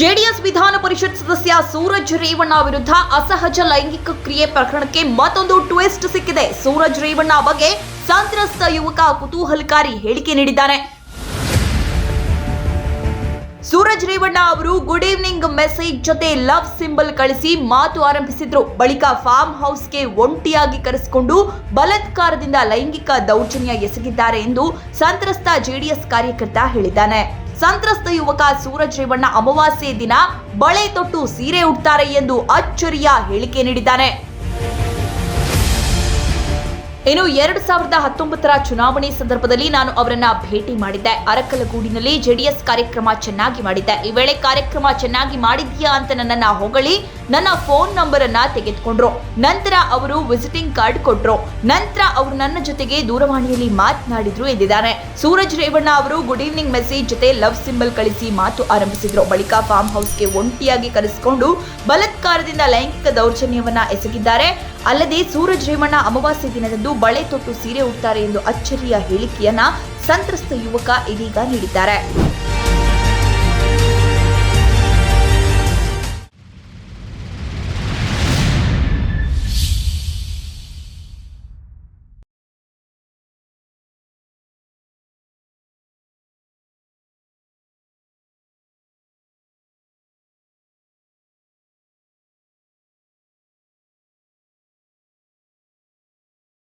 JDS ವಿಧಾನ ಪರಿಷತ್ ಸದಸ್ಯ ಸೂರಜ್ ರೇವಣ್ಣ ವಿರುದ್ಧ ಅಸಹಜ ಲೈಂಗಿಕ ಕ್ರಿಯೆ ಪ್ರಕರಣಕ್ಕೆ ಮತ್ತೊಂದು ಟ್ವಿಸ್ಟ್ ಸಿಕ್ಕಿದೆ. ಸೂರಜ್ ರೇವಣ್ಣ ಬಗ್ಗೆ ಸಂತ್ರಸ್ತ ಯುವಕ ಕುತೂಹಲಕಾರಿ ಹೇಳಿಕೆ ನೀಡಿದ್ದಾನೆ. ಸೂರಜ್ ರೇವಣ್ಣ ಅವರು ಗುಡ್ ಈವ್ನಿಂಗ್ ಮೆಸೇಜ್ ಜೊತೆ ಲವ್ ಸಿಂಬಲ್ ಕಳಿಸಿ ಮಾತು ಆರಂಭಿಸಿದ್ರು. ಬಳಿಕ ಫಾರ್ಮ್ ಹೌಸ್ಗೆ ಒಂಟಿಯಾಗಿ ಕರೆಸಿಕೊಂಡು ಬಲತ್ಕಾರದಿಂದ ಲೈಂಗಿಕ ದೌರ್ಜನ್ಯ ಎಸಗಿದ್ದಾರೆ ಎಂದು ಸಂತ್ರಸ್ತ ಜೆಡಿಎಸ್ ಕಾರ್ಯಕರ್ತ ಹೇಳಿದ್ದಾನೆ. ಸಂತ್ರಸ್ತ ಯುವಕ ಸೂರಜ್ ರೇವಣ್ಣ ಅಮಾವಾಸ್ಯೆ ದಿನ ಬಳೆ ತೊಟ್ಟು ಸೀರೆ ಉಡ್ತಾರೆ ಎಂದು ಅಚ್ಚರಿಯ ಹೇಳಿಕೆ ನೀಡಿದ್ದಾನೆ. ಇನ್ನು ಎರಡು ಸಾವಿರದ ಹತ್ತೊಂಬತ್ತರ ಚುನಾವಣೆ ಸಂದರ್ಭದಲ್ಲಿ ನಾನು ಅವರನ್ನ ಭೇಟಿ ಮಾಡಿದ್ದೆ. ಅರಕಲಗೂಡಿನಲ್ಲಿ ಜೆಡಿಎಸ್ ಕಾರ್ಯಕ್ರಮ ಚೆನ್ನಾಗಿ ಮಾಡಿದ್ದೆ. ಈ ವೇಳೆ ಕಾರ್ಯಕ್ರಮ ಚೆನ್ನಾಗಿ ಮಾಡಿದ್ಯಾ ಅಂತ ನನ್ನನ್ನ ಹೊಗಳಿ ನನ್ನ ಫೋನ್ ನಂಬರ್ ಅನ್ನ ತೆಗೆದುಕೊಂಡ್ರು. ನಂತರ ಅವರು ವಿಸಿಟಿಂಗ್ ಕಾರ್ಡ್ ಕೊಟ್ರು. ನಂತರ ಅವರು ನನ್ನ ಜೊತೆಗೆ ದೂರವಾಣಿಯಲ್ಲಿ ಮಾತನಾಡಿದ್ರು ಎಂದಿದ್ದಾರೆ. ಸೂರಜ್ ರೇವಣ್ಣ ಅವರು ಗುಡ್ ಈವ್ನಿಂಗ್ ಮೆಸೇಜ್ ಜೊತೆ ಲವ್ ಸಿಂಬಲ್ ಕಳಿಸಿ ಮಾತು ಆರಂಭಿಸಿದ್ರು. ಬಳಿಕ ಫಾರ್ಮ್ ಹೌಸ್ಗೆ ಒಂಟಿಯಾಗಿ ಕರೆಸಿಕೊಂಡು ಬಲತ್ಕಾರದಿಂದ ಲೈಂಗಿಕ ದೌರ್ಜನ್ಯವನ್ನ ಎಸಗಿದ್ದಾರೆ. ಅಲ್ಲದೆ ಸೂರಜ್ ರೇವಣ್ಣ ಅಮಾವಾಸ್ಯೆ ದಿನದಂದು ಬಳೆ ತೊಟ್ಟು ಸೀರೆ ಉಡ್ತಾರೆ ಎಂದು ಅಚ್ಚರಿಯ ಹೇಳಿಕೆಯನ್ನ ಸಂತ್ರಸ್ತ ಯುವಕ ಇದೀಗ ನೀಡಿದ್ದಾರೆ.